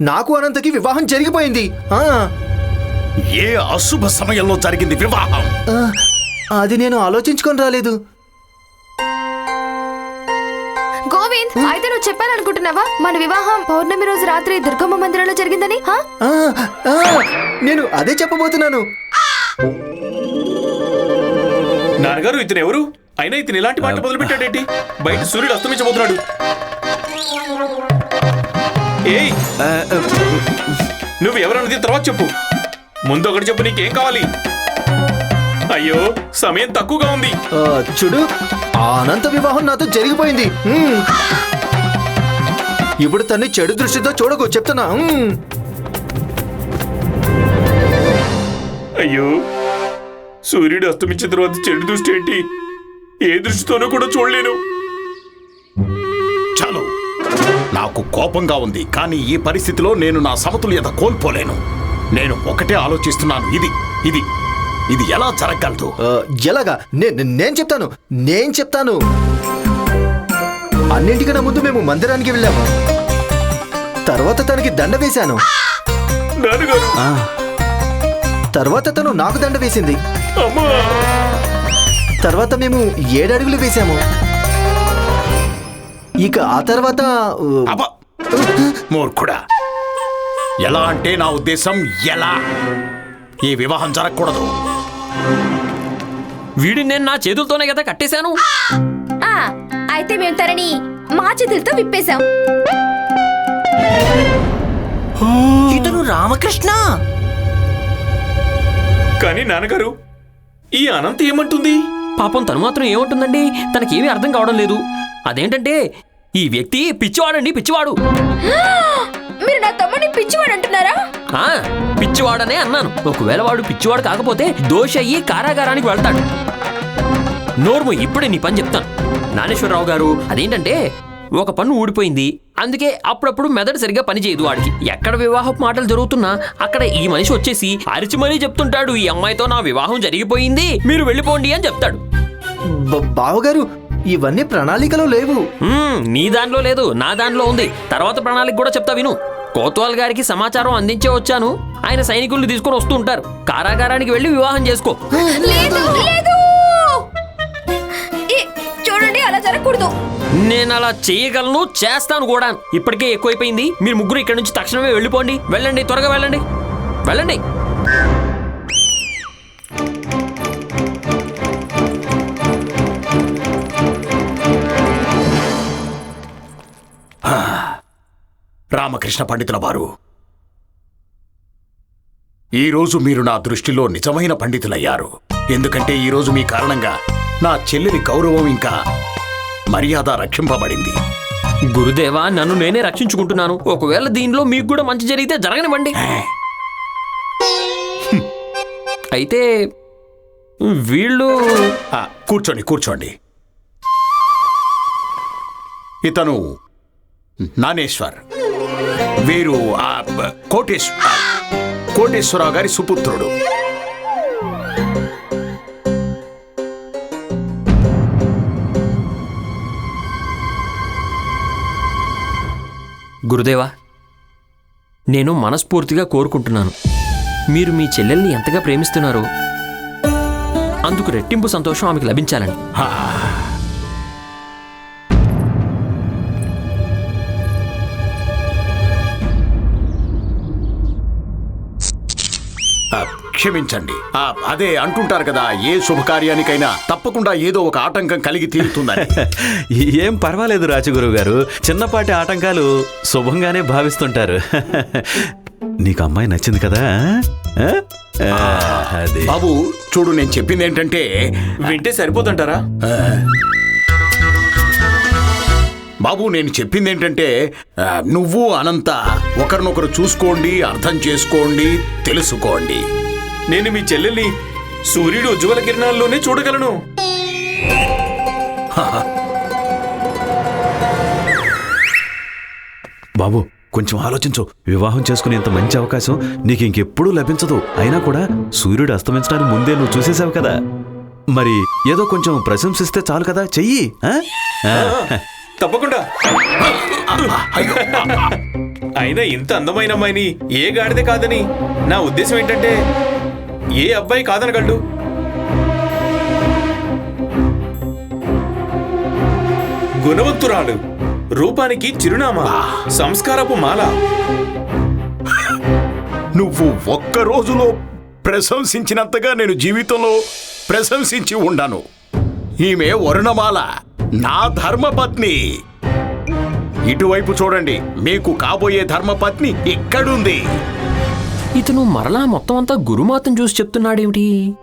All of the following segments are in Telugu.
నాకు అనంతకి వివాహం జరిగిపోయింది. ఆ, ఏ అశుభ సమయంలో జరిగింది వివాహం? ఆ, అది నేను ఆలోచించుకొని రాలేదు. గోవింద్ అయితే నువ్వు చెప్పాలనుకుంటున్నావా? మన వివాహం పౌర్ణమి రోజు రాత్రి దుర్గమ్మ మందిరంలో జరిగిందని హా? ఆ, ఆ, నేను అదే చెప్పబోతున్నాను. నాన్నగారు ఇతను ఎవరు? అయినా ఇతను ఇలాంటి మాట మొదలు పెట్టాడేంటి బయట సూర్యుడు అస్తమించబోతున్నాడు. ఏయ్. నువ్వు ఎవరన్నది తర్వాత చెప్పు. ముందు ఒకటి చెప్పు నీకేం కావాలి? అయ్యో సమయం తక్కువగా ఉంది. ఆ, చూడు ఆ అనంత వివాహం నాతో జరిగిపోయింది. ఇప్పుడు తన్ని చెడు దృష్టితో చూడకు చెప్తున్నా. అయ్యో సూర్యుడు అస్తమించిన తర్వాత చెడు దృష్టి ఏంటి? ఏ దృష్టితోనూ కూడా చూడలేను. నాకు కోపంగా ఉంది కానీ ఈ పరిస్థితిలో నేను నా సమతుల్యత కోల్పోలేను. నేను ఒకటే ఆలోచిస్తున్నాను ఇది ఇది ఇది ఎలా జరగగలదు? ఆ, ఎలాగా? నేను చెప్తాను నేను చెప్తాను. అన్నింటికన్నా ముందు మేము మందిరానికి వెళ్ళాము. తర్వాత తనకి దండ వేశాను. తర్వాత తను నాకు దండ వేసింది. అమ్మా. తర్వాత మేము ఏడడుగులు వేశాము. ఇక ఆ తర్వాత అబ్బా! మూర్ఖుడా. ఎలా అంటే నా ఉద్దేశం ఎలా? ఈ వివాహం జరగకూడదు. వీడిని నేను నా చేతులతోనే కదా కట్టేశాను? ఆ, అయితే మేము తనని మా చేతులతో విప్పేశాం. ఇతను రామకృష్ణ! కానీ నాన్నగారు ఈ అనంత ఏమంటుంది? పాపం తను మాత్రం ఏముంటుందండి? తనకేమీ అర్థం కావడం లేదు. అదేంటంటే ఈ వ్యక్తి పిచ్చివాడండి పిచ్చివాడు. మీరు నా తమ్ముడిని పిచ్చివాడు అంటున్నారా? ఆ పిచ్చివాడనే అన్నాను. ఒకవేళ వాడు పిచ్చివాడు కాకపోతే దోష అయ్యి కారాగారానికి వెళ్తాడు. నోర్ము ఇప్పుడే నీ పని చెప్తాను. నానేశ్వరరావు గారు అదేంటంటే ఒక పన్ను ఊడిపోయింది. అందుకే అప్పుడప్పుడు మెదడు సరిగ్గా పనిచేయదు వాడికి. ఎక్కడ వివాహపు మాటలు జరుగుతున్నా అక్కడ ఈ మనిషి వచ్చేసి అరిచి మరీ చెప్తుంటాడు. ఈ అమ్మాయితో నా వివాహం జరిగిపోయింది. మీరు వెళ్ళిపోండి అని చెప్తాడు. బ- బావగారు ఇవన్నీ ప్రణాళికలో లేవు. నీ దానిలో లేదు నా దానిలో ఉంది. తర్వాత ప్రణాళిక కూడా చెప్తా విను. కోత్వాల్ గారికి సమాచారం అందించే వచ్చాను. ఆయన సైనికుల్ని తీసుకొని వస్తూ ఉంటారు. కారాగారానికి వెళ్ళి వివాహం చేసుకో. లేదు లేదు. ఈ, చూడండి అలా జరగకూడదు. నేను అలా చేయగలను చేస్తాను కూడా. ఇప్పటికే ఎక్కువైపోయింది. మీరు ముగ్గురు ఇక్కడ నుంచి తక్షణమే వెళ్ళిపోండి. వెళ్ళండి త్వరగా వెళ్ళండి. వెళ్ళండి. రామకృష్ణ పండితుల వారు. ఈరోజు మీరు నా దృష్టిలో నిజమైన పండితులయ్యారు. ఎందుకంటే ఈరోజు మీ కారణంగా నా చెల్లెలి గౌరవం ఇంకా మర్యాద రక్షింపబడింది. గురుదేవా నన్ను నేనే రక్షించుకుంటున్నాను. ఒకవేళ దీనిలో మీకు కూడా మంచి జరిగితే జరగనివ్వండి. అయితే వీళ్ళు కూర్చోండి కూర్చోండి. ఇతను నానేశ్వర్. వీరు ఆ, కోటేశ్ కోటేశ్వరరావు గారి సుపుత్రుడు. గురుదేవా నేను మనస్ఫూర్తిగా కోరుకుంటున్నాను. మీరు మీ చెల్లెల్ని ఎంతగా ప్రేమిస్తున్నారో అందుకు రెట్టింపు సంతోషం ఆమెకు లభించాలని. క్షమించండి. ఆ, అదే అంటుంటారు కదా ఏ శుభకార్యానికైనా తప్పకుండా ఏదో ఒక ఆటంకం కలిగి తీరుతుందని. ఏం పర్వాలేదు రాజగురువు గారు చిన్నపాటి ఆటంకాలు శుభంగానే భావిస్తుంటారు. నీకు అమ్మాయి నచ్చింది కదా బాబు చూడు నేను చెప్పింది ఏంటంటే వింటే సరిపోతుంటారా? బాబు నేను చెప్పింది ఏంటంటే నువ్వు అనంత ఒకరినొకరు చూసుకోండి అర్థం చేసుకోండి తెలుసుకోండి. నేను మీ చెల్లెల్ని సూర్యుడు ఉజ్వల కిరణాల్లోనే చూడగలను. బాబు కొంచెం ఆలోచించు. వివాహం చేసుకునే ఇంత మంచి అవకాశం నీకు ఇంకెప్పుడూ లభించదు. అయినా కూడా సూర్యుడు అస్తమించడానికి ముందే నువ్వు చూసేసావు కదా. మరి ఏదో కొంచెం ప్రశంసిస్తే చాలు కదా. చెయ్యి. తప్పకుండా. అయినా ఇంత అందమైన అమ్మాయిని ఏ గాడిదే కాదని నా ఉద్దేశం ఏంటంటే ఏ అబ్బాయి కాదనగలడు గుణవంతురాలు రూపానికి చిరునామా సంస్కారపు మాల. నువ్వు ఒక్క రోజులో ప్రశంసించినంతగా నేను జీవితంలో ప్రశంసించి ఉండాను. ఈమె వరుణమాల నా ధర్మపత్ని. ఇటువైపు చూడండి మీకు కాబోయే ధర్మపత్ని ఇక్కడుంది. ఇతను మరలా మొత్తం అంతా గురుమాతను చూసి చెప్తున్నాడేమిటి?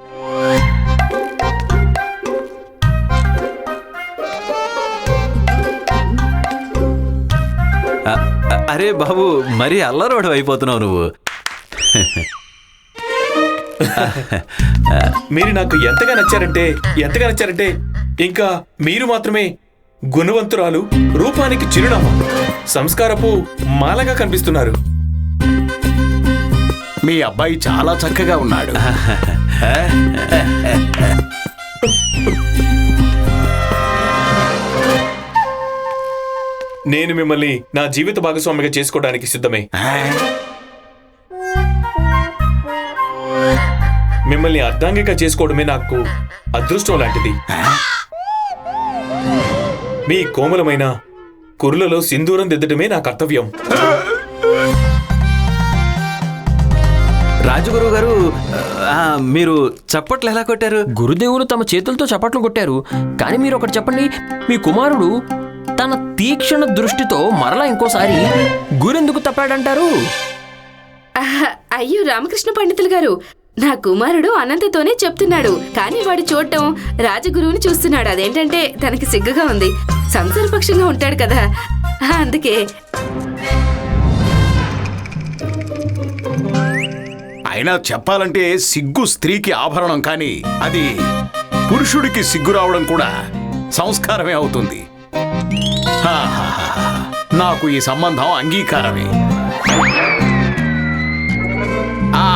అరే బాబు మరీ అల్లరోడు అయిపోతున్నావు నువ్వు. మీరు నాకు ఎంతగా నచ్చారంటే ఎంతగా నచ్చారంటే ఇంకా మీరు మాత్రమే గుణవంతురాలు రూపానికి చిరునామా సంస్కారపు మాలగా కనిపిస్తున్నారు. మీ అబ్బాయి చాలా చక్కగా ఉన్నాడు. నేను మిమ్మల్ని నా జీవిత భాగస్వామిగా చేసుకోవడానికి సిద్ధమే. మిమ్మల్ని అర్ధాంగిక చేసుకోవడమే నాకు అదృష్టం లాంటిది. మీ కోమలమైన కురులలో సింధూరం దిద్దడమే నా కర్తవ్యం. రాజగురువు గారు ఆ, మీరు చప్పట్లు ఎలా కొట్టారు? గురుదేవులు తమ చేతులతో చప్పట్లు కొట్టారు. కానీ మీరు ఒకటి చెప్పండి మీ కుమారుడు తన తీక్షణ దృష్టితో మరలా ఇంకోసారి గురెందుకు తప్పాడంటారు? ఆహా, అయ్యో రామకృష్ణ పండితులు గారు నా కుమారుడు అనంతతోనే చెప్తున్నాడు. కానీ వాడు చూడటం రాజగురువుని చూస్తున్నాడు. అదేంటంటే తనకి సిగ్గుగా ఉంది. సంసారపక్షంగా ఉంటాడు కదా. అందుకే అయినా చెప్పాలంటే సిగ్గు స్త్రీకి ఆభరణం కానీ అది పురుషుడికి సిగ్గు రావడం కూడా సంస్కారమే అవుతుంది. నాకు ఈ సంబంధం అంగీకారమే. ఆ,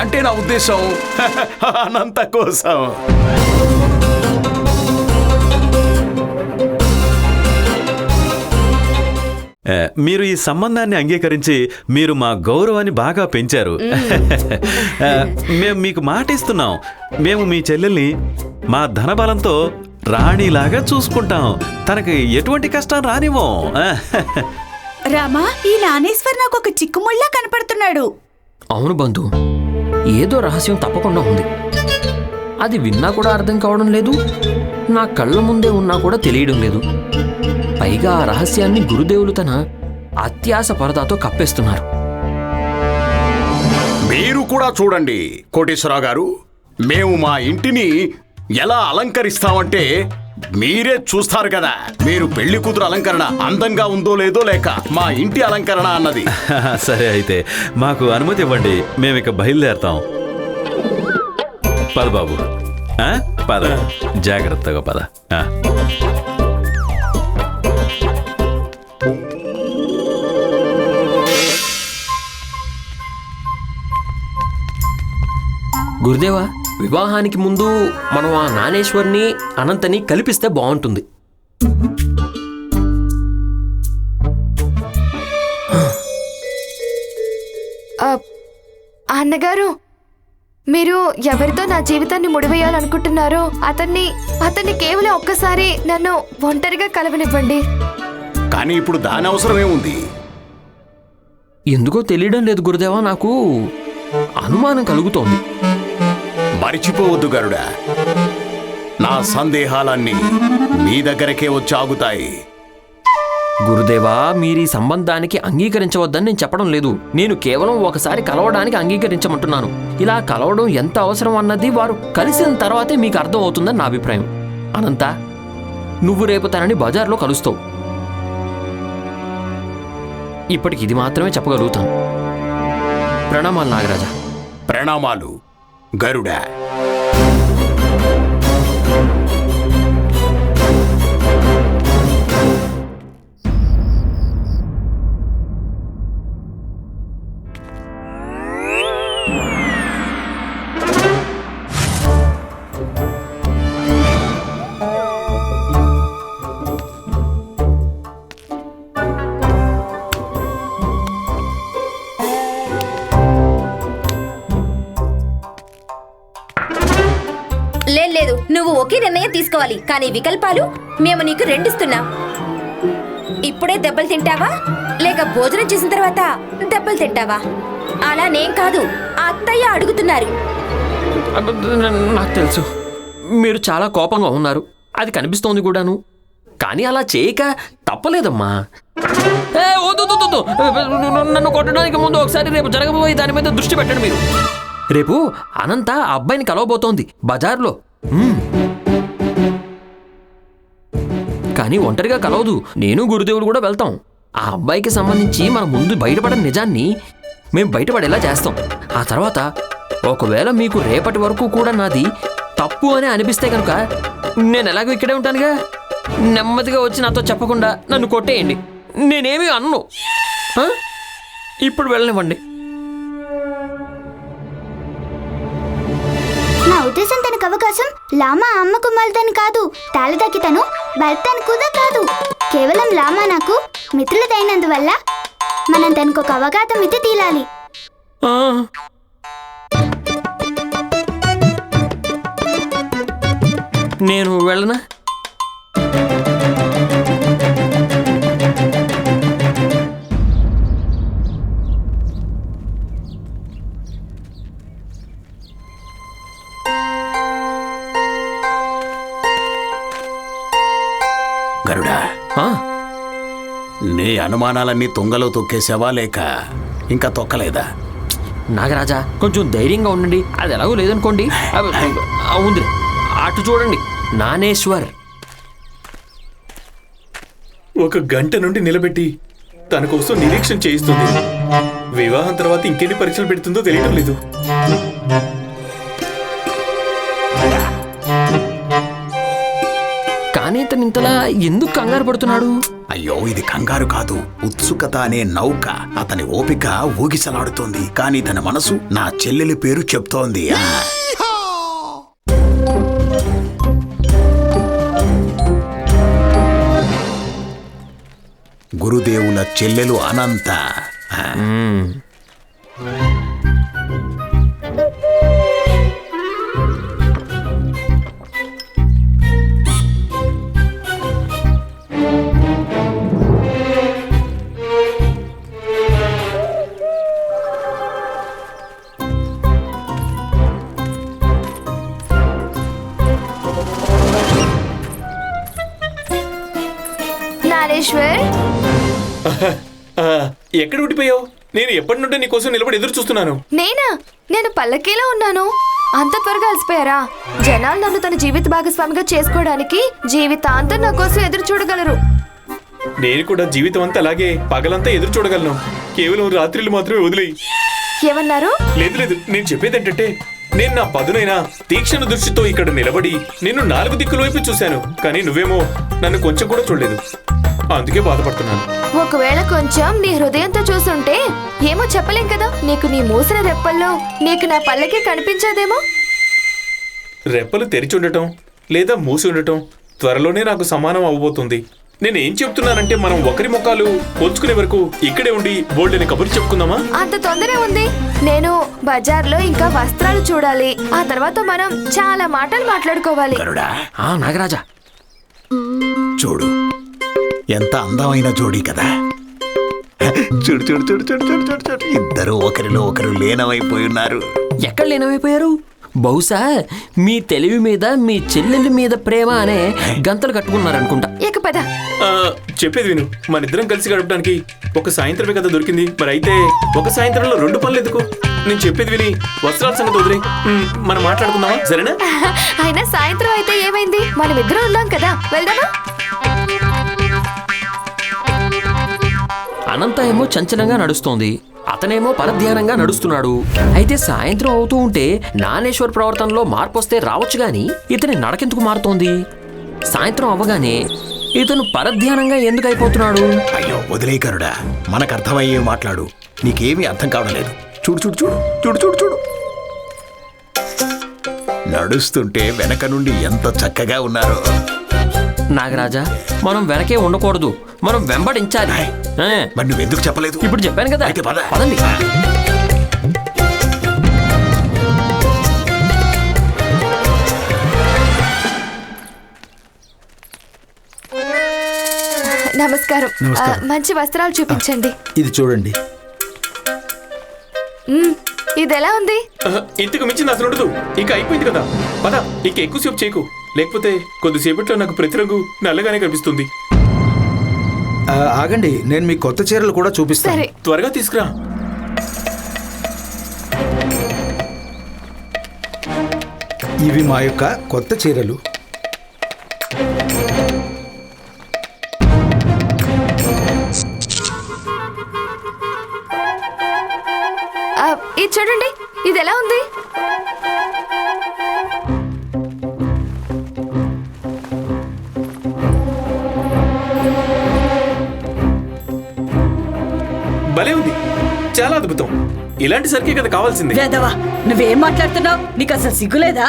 అంటే నా ఉద్దేశం అనంత కోసం. మీరు ఈ సంబంధాన్ని అంగీకరించి మీరు మా గౌరవాన్ని బాగా పెంచారు. మేము. మీకు మాట ఇస్తున్నాం మేము మీ చెల్లెల్ని మా ధనబలంతో రాణిలాగా చూసుకుంటాం. తనకి ఎటువంటి కష్టం రానివ్వం. రామా ఈ నానేశ్వర్ నాకు ఒక చిక్కుముళ్ళ కనపడుతున్నాడు. అవును బంధు ఏదో రహస్యం తప్పకుండా ఉంది. అది విన్నా కూడా అర్థం కావడం లేదు నా కళ్ళ ముందే ఉన్నా కూడా తెలియడం లేదు. పైగా ఆ రహస్యాన్ని గురుదేవులు తన అత్యాస పరదాతో కప్పేస్తున్నారు. మీరు కూడా చూడండి కోటేశ్వరరావు గారు మేము మా ఇంటిని ఎలా అలంకరిస్తామంటే మీరే చూస్తారు కదా. మీరు పెళ్ళి కూతురు అలంకరణ అందంగా ఉందో లేదో లేక మా ఇంటి అలంకరణ అన్నది. సరే అయితే మాకు అనుమతి ఇవ్వండి మేము ఇక బయలుదేరతాం. పద బాబు. ఆ? పద. జాగ్రత్తగా పద. గురుదేవా వివాహానికి ముందు మనం ఆ నానేశ్వర్ని అనంతని కల్పిస్తే బాగుంటుంది. ఆ, అన్నగారు మీరు ఎవరితో నా జీవితాన్ని ముడివేయాలనుకుంటున్నారో అతన్ని అతన్ని కేవలం ఒక్కసారి నన్ను ఒంటరిగా కలవనివ్వండి. కానీ ఇప్పుడు దాని అవసరమే ఉంది ఎందుకో తెలియడం లేదు గురుదేవా నాకు అనుమానం కలుగుతోంది. మరిచిపోవద్దు గరుడా. నా సందేహాలన్నీ మీ దగ్గరకే వచ్చి ఆగుతాయి గురుదేవా మీరు సంబంధానికి అంగీకరించవద్దని నేను చెప్పడం లేదు. నేను కేవలం ఒకసారి కలవడానికి అంగీకరించమంటున్నాను. ఇలా కలవడం ఎంత అవసరం అన్నది వారు కలిసిన తర్వాతే మీకు అర్థం అవుతుందని నా అభిప్రాయం. అనంత నువ్వు రేపు తనని బజార్లో కలుస్తావు. ఇప్పటికి ఇది మాత్రమే చెప్పగలుగుతాను. ప్రణామాలు నాగరాజా. ప్రణామాలు. గరుడా తీసుకోవాలి కానీ వికల్పాలు మేము నీకు రెండిస్తున్నాం. ఇప్పుడే దెబ్బలు తింటావా? లేక భోజనం చేసిన తర్వాత దెబ్బలు తింటావా? అలా నేను కాదు అత్తయ్య అడుగుతున్నారు. నాకు తెలుసు. మీరు చాలా కోపంగా ఉన్నారు. అది కనిపిస్తోంది కూడాను. కానీ అలా చేయక తప్పలేదమ్మా. నన్ను కొట్టడానికి ముందు ఒకసారి రేపు జరగబోయే దాని మీద దృష్టి పెట్టండి మీరు. రేపు అనంత ఆ అబ్బాయిని కలవబోతోంది బజార్లో. కానీ ఒంటరిగా కలవదు. నేను గురుదేవుడు కూడా వెళ్తాం. ఆ అబ్బాయికి సంబంధించి మన ముందు బయటపడిన నిజాన్ని మేము బయటపడేలా చేస్తాం. ఆ తర్వాత ఒకవేళ మీకు రేపటి వరకు కూడా నాది తప్పు అని అనిపిస్తే కనుక నేను ఎలాగో ఇక్కడే ఉంటానుగా. నెమ్మదిగా వచ్చి నాతో చెప్పకుండా నన్ను కొట్టేయండి. నేనేమి అన్ను. ఇప్పుడు వెళ్ళనివ్వండి. నా తనకు అవకాశం లామా అమ్మకు మల్తని కాదు తాళదకి తను భర్తను కూడా కాదు. కేవలం లామా నాకు మిత్రులదైనందువల్ల మనం తనకు ఒక అవకాశం ఇచ్చి తీలాలి నేను వెళ్ళనా? అనుమానాలన్నీ తుంగలో తొక్కేసావా లేక ఇంకా తొక్కలేదా? నాగరాజా కొంచెం ధైర్యంగా ఉండండి. అది ఎలాగో లేదనుకోండి. అబ్బ, ఆ, ఉంది అటు చూడండి. నానేశ్వర్. ఒక గంట నుండి నిలబెట్టి తన కోసం నిరీక్షణ చేయిస్తుంది. వివాహం తర్వాత ఇంకెన్ని పరీక్షలు పెడుతుందో తెలియడం లేదు. కానీ ఇతను ఇంతలా ఎందుకు కంగారు పడుతున్నాడు? అయ్యో ఇది కంగారు కాదు. ఉత్సుకత అనే నౌక. అతని ఓపిక ఊగిసలాడుతోంది. కానీ తన మనసు నా చెల్లెలి పేరు చెప్తోంది. గురుదేవుల చెల్లెలు అనంత. ఎక్కడ ఉండిపోయావు? నేను ఎప్పటి నుండి నీకోసం నిలబడి ఎదురు చూస్తున్నాను. నేనా? నేను పల్లకీలో ఉన్నాను. అంత త్వరగా అలసిపోయారా? జనాలు నన్ను తన జీవిత భాగస్వామిగా చేసుకోవడానికి జీవితాంతం నా కోసం ఎదురు చూడగలరు. నేను కూడా జీవితం అంతా అలాగే పగలంతా ఎదురు చూడగలను. కేవలం రాత్రిళ్ళు మాత్రమే వదిలేయి. ఏమన్నారు? లేదు లేదు. నేను చెప్పేది ఏంటంటే నేను నా పదునైన తీక్షణ దృష్టితో ఇక్కడ నిలబడి నిన్ను నాలుగు దిక్కుల వైపు చూశాను. కానీ నువ్వేమో నన్ను కొంచెం కూడా చూడలేదు. అందుకే బాధపడుతున్నాను. ఒకవేళ కొంచెం నీ హృదయంతో చూసుంటే ఏమో చెప్పలేం కదా? నీకు నీ మూసిన రెప్పల్లో నీకు నా పల్లకి కనిపించదేమో? రెప్పలు తెరిచి ఉండటం లేదా మూసి ఉండటం త్వరలోనే నాకు సమానం అవబోతుంది నేను ఏం చెప్తున్నానంటే మనం ఒకరి ముఖాలు పోల్చుకునే వరకు ఇక్కడే ఉండి బోల్డెని కబుర్లు చెప్పుకుందామా? అంత తొందరే ఉంది. నేను బజార్లో ఇంకా వస్త్రాలు చూడాలి. ఆ తర్వాత మనం చాలా మాటలు మాట్లాడుకోవాలి. గరుడా. ఆ నాగరాజా. చూడు ఎంత అందమైన జోడీ కదా. చూడు చూడు చూడు చూడు చూడు చూడు చూడు. ఇద్దరు ఒకరిలో ఒకరు లీనమైపోయి ఉన్నారు. ఎక్కడ లేనమైపోయారు? బహుశా మీ తెలివి మీద మీ చెల్లెలి మీద ప్రేమ అనే గంతలు కట్టుకున్నారనుకుంటా. ఇక పద. ఆ, చెప్పేది విను. మన ఇద్దరం కలిసి గడపడానికి ఒక సాయంత్రమే కదా దొరికింది. మరి అయితే ఒక సాయంత్రంలో రెండు పనులు ఎందుకు? నేను చెప్పేది విని వస్త్రాల సంగతి వదిలే. మనం మాట్లాడుకుందామా? సరేనా? అయినా సాయంత్రం అయితే ఏమైంది? మనం ఇద్దరం ఉన్నాం కదా. వెళ్దామా? అనంత ఏమో చంచలంగా నడుస్తోంది. అతనేమో పరధ్యానంగా నడుస్తున్నాడు. అయితే సాయంత్రం అవుతూ ఉంటే నానేశ్వర్ ప్రవర్తనలో మార్పు వస్తే రావచ్చు గాని ఇతని నడకెందుకు మారుతోంది? సాయంత్రం అవ్వగానే ఇతను పరధ్యానంగా ఎందుకు అయిపోతున్నాడు? అయ్యో వదిలే గరుడా మనకు అర్థమయ్యే మాట్లాడు. నీకేమీ అర్థం కావడం లేదు. చూడు చూడు చూడు చూడు చూడు చూడు. నడుస్తుంటే వెనక నుండి ఎంత చక్కగా ఉన్నారో. నాగరాజా మనం వెనకే ఉండకూడదు. మనం వెంబడించాలి. మరి నువ్వెందుకు చెప్పలేదు? ఇప్పుడు చెప్పాను కదా. అయితే పదండి. నమస్కారం. మంచి వస్త్రాలు చూపించండి. ఇది చూడండి. ఇది ఎలా ఉంది? ఇంతకు మించి అసలు ఉండదు. ఇంకా అయిపోయింది కదా. పద ఇంకా ఎక్కువసేపు చేయకు. లేకపోతే కొద్దిసేపట్లో నాకు ప్రతిరంగు నల్లగానే కనిపిస్తుంది. ఆగండి నేను మీ కొత్త చీరలు కూడా చూపిస్తాను. త్వరగా తీసుకురా. ఇవి మా యొక్క కొత్త చీరలు. చాలా అద్భుతం. ఇలాంటి సరికే కదా కావాల్సింది. వేదవా నువ్వేం మాట్లాడుతున్నావు? నీకు అసలు సిగ్గులేదా?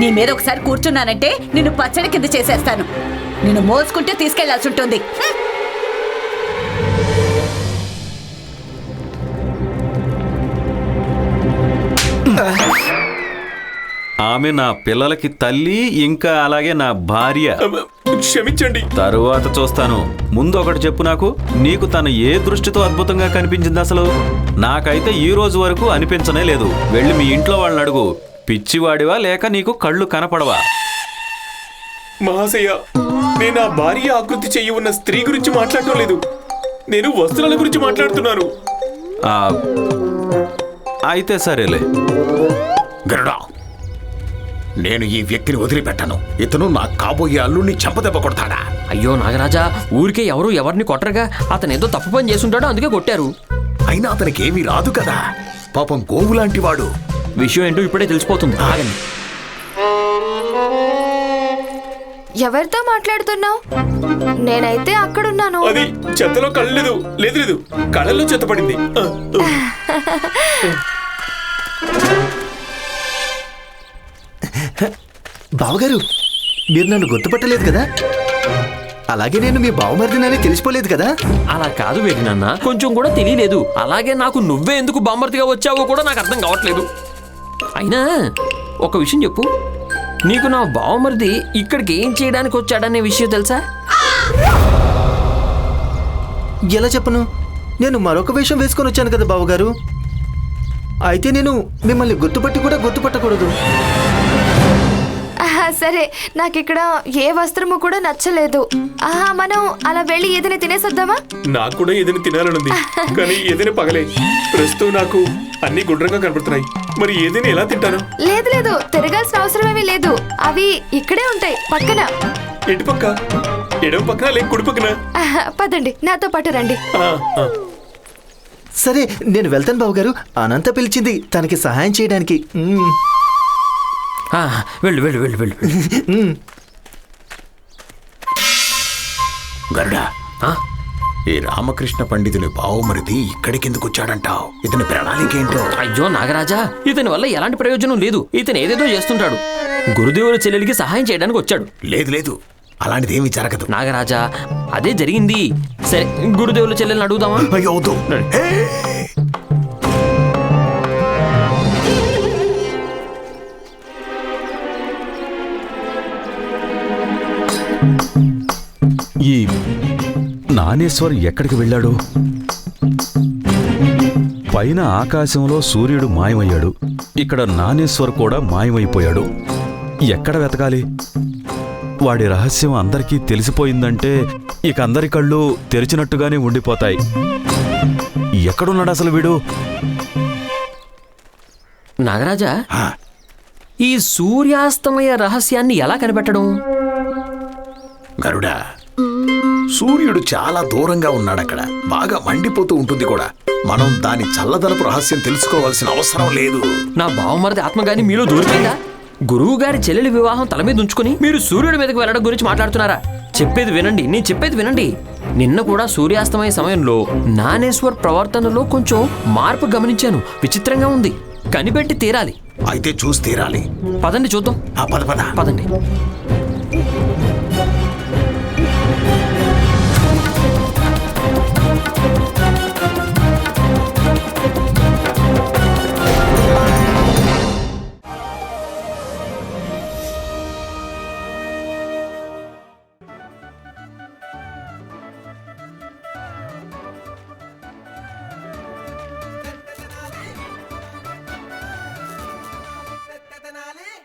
నీ మీద ఒకసారి కూర్చున్నానంటే నిన్ను పచ్చడి కింద చేసేస్తాను. నిన్ను మోసుకుంటే తీసుకెళ్ళాల్సి ఉంటుంది. ఆమె నా పిల్లలకి తల్లి ఇంకా అలాగే నా భార్య. అబ్బ, క్షమించండి. తరువాత చూస్తాను. ముందు ఒకటి చెప్పు నాకు. నీకు తను ఏ దృష్టితో అద్భుతంగా కనిపించింది అసలు? నాకైతే ఈ రోజు వరకు అనిపించనే లేదు. వెళ్ళి మీ ఇంట్లో వాళ్ళని అడుగు. పిచ్చివాడివా లేక నీకు కళ్ళు కనపడవా? మహాశయ నేను ఆ భార్య ఆకృతి చెయ్యి ఉన్న స్త్రీ గురించి మాట్లాడటం లేదు. నేను వస్త్రాల గురించి మాట్లాడుతున్నాను. ఆ, అయితే సరేలే. గరుడా నేను ఈ వ్యక్తిని వదిలిపెట్టను. ఇతను నా కాబోయే అల్లుడిని చెంపదెబ్బ కొడతాడా? అయ్యో నాగరాజా ఊరికే ఎవరు ఎవరిని కొట్టరుగా. అతను ఏదో తప్పు పని చేసుంటాడో అందుకే కొట్టారు. అయినా అతనికి ఏమీ రాదు కదా? పాపం గోవు లాంటి వాడు. విషయం ఏంటో ఇప్పుడే తెలిసిపోతుంది. ఆగండి. ఎవరితో మాట్లాడుతున్నావు? నేనైతే అక్కడున్నాను. అది చెత్తలో కళ్ళు లేదు లేదు కళ్ళల్లో చెత్త పడింది. బావగారు మీరు నన్ను గుర్తుపట్టలేదు కదా? అలాగే నేను మీ బావమరిదినని తెలిసిపోలేదు కదా? అలా కాదు వేడి నాన్న కొంచెం కూడా తెలియలేదు. అలాగే నాకు నువ్వే ఎందుకు బాంబర్తిగా వచ్చావో కూడా నాకు అర్థం కావట్లేదు. అయినా ఒక విషయం చెప్పు. నీకు నా బావమరిది ఇక్కడికి ఏం చేయడానికి వచ్చాడనే విషయం తెలుసా? ఎలా చెప్పను? నేను మరొక వేషం వేసుకొని వచ్చాను కదా బావగారు. అయితే నేను మిమ్మల్ని గుర్తుపట్టి కూడా గుర్తుపట్టకూడదు. సరే నాకు ఇక్కడ ఏ వస్త్రము కూడా నచ్చలేదు. ఆహా మనం అలా వెళ్ళి ఏదైనా తినేసొద్దామా? నాకు కూడా ఏదైనా తినాలనుంది కానీ ఏదైనా పగలే. ప్రస్తుతం నాకు అన్ని గుండ్రంగా కనపడుతున్నాయి. మరి ఏదైనా ఎలా తింటాను? లేదు లేదు తిరగాల్సిన అవసరం ఏమీ లేదు. అవి ఇక్కడే ఉంటాయి పక్కన. ఎటు పక్క? ఎడమ పక్కన లేక కుడి పక్కన? పదండి నాతో పాటు రండి. సరే నేను వెళ్తాను బావగారు. అనంత పిలిచింది తనకి సహాయం చేయడానికి. వెళ్ళు వెళ్ళు వెళ్ళు వెళ్ళు. వెళ్ళు. గరుడా ఆ, ఈ రామకృష్ణ పండితుని బావమరిది ఇక్కడికెందుకు వచ్చాడంటావు ఇతని ప్రణాళిక ఏంటో అయ్యో నాగరాజా ఇతని వల్ల ఎలాంటి ప్రయోజనం లేదు. ఇతను ఏదేదో చేస్తుంటాడు. గురుదేవుల చెల్లెలికి సహాయం చేయడానికి వచ్చాడు. లేదు లేదు. అలాంటిది ఏమీ జరగదు. నాగరాజా అదే జరిగింది. సరే గురుదేవుల చెల్లెల్ని అడుగుదామా? అయ్యో ఈ నానేశ్వర్ ఎక్కడికి వెళ్ళాడు? పైన ఆకాశంలో సూర్యుడు మాయమయ్యాడు. ఇక్కడ నానేశ్వర్ కూడా మాయమైపోయాడు. ఎక్కడ వెతకాలి? వాడి రహస్యం అందరికీ తెలిసిపోయిందంటే ఇక అందరి కళ్ళు తెరిచినట్టుగానే ఉండిపోతాయి. ఎక్కడున్నాడు అసలు వీడు? నాగరాజా ఈ సూర్యాస్తమయ రహస్యాన్ని ఎలా కనిపెట్టడం? గరుడా సూర్యుడు చాలా దూరంగా ఉన్నాడు అక్కడ. బాగా మండిపోతూ ఉంటుంది కూడా. మనం దాని చల్లదనపు రహస్యం తెలుసుకోవాల్సిన అవసరం లేదు. నా బావమరిది ఆత్మగాని మీలో దూరిపోయిందా? గురువు గారి చెల్లెలి వివాహం తల మీద ఉంచుకుని మీరు సూర్యుడి మీదకి వెళ్ళడం గురించి మాట్లాడుతున్నారా? చెప్పేది వినండి నేను చెప్పేది వినండి. నిన్న కూడా సూర్యాస్తమయ సమయంలో నానేశ్వర్ ప్రవర్తనలో కొంచెం మార్పు గమనించాను. విచిత్రంగా ఉంది. కనిపెట్టి తీరాలి. అయితే చూసి తీరాలి. పదండి చూద్దాం. ఆ పద పద. పదండి.